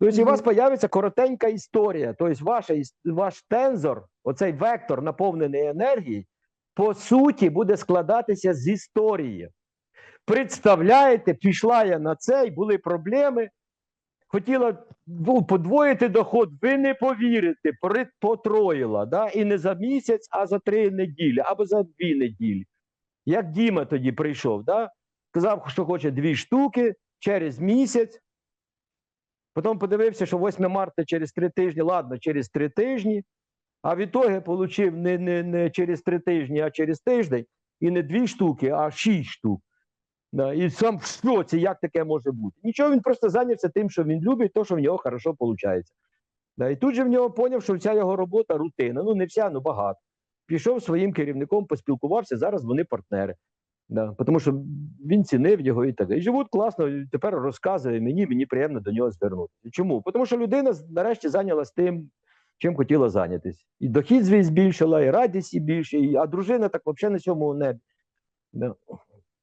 Тобто, і у вас Мгм. появиться коротенька історія. Тобто, ваша, іс- ваш тензор, оцей вектор, наповнений енергією, по суті, буде складатися з історії. Представляєте, пішла я на це, і були проблеми. Хотіла ну, подвоїти доход, ви не повірите, потроїла. Да? І не за місяць, а за три неділі, або за дві неділі. Як Діма тоді прийшов, да? сказав, що хоче дві штуки через місяць. Потім подивився, що 8 марта через три тижні, ладно, через три тижні. А в ітогі отримав не, не, не через три тижні, а через тиждень. І не дві штуки, а шість штук. І сам в шоці, як таке може бути. Нічого, він просто зайнявся тим, що він любить, то, що в нього хорошо виходить. І тут же в нього поняв, що вся його робота рутина. Ну, не вся, ну багато. Пішов своїм керівником, поспілкувався, зараз вони партнери. Да, тому що він цінив його і так. І живуть класно, і тепер розказує мені, мені приємно до нього звернутися. Чому? Тому що людина нарешті зайнялась тим, чим хотіла зайнятися. І дохід свій збільшила, і радість і більше, і, а дружина так взагалі на цьому не. Да.